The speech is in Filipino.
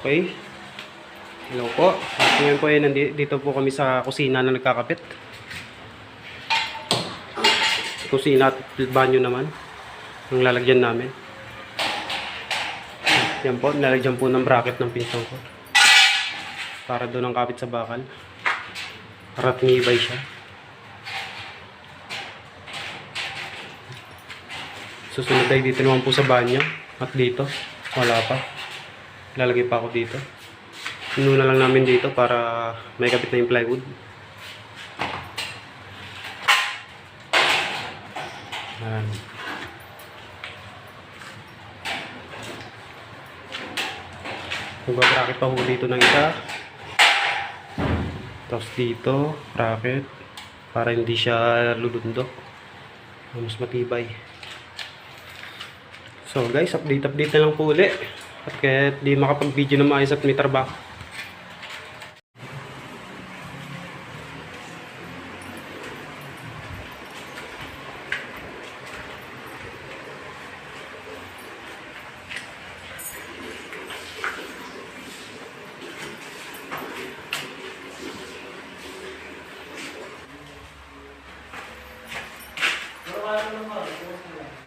Okay. Hello po. At ngayon po ay nandi- dito po kami sa kusina na nagkakapit. Kusina at banyo naman. Ang lalagyan namin. Yan po, nilalagyan po ng bracket ng pinsang ko. Para doon ang kapit sa bakal. Para tumibay siya. Susunod tayo dito naman po sa banyo. At dito. Wala pa. Lalagay pa ako dito. Inuna lang namin dito para may kapit na yung plywood. Ayan. Magbabracket pa ho dito ng isa. Tapos dito, bracket. Para hindi siya lulundok. Mas matibay. So guys, update update na lang po uli at kaya di makapag-video na maayos at may trabaho. Pero kaya naman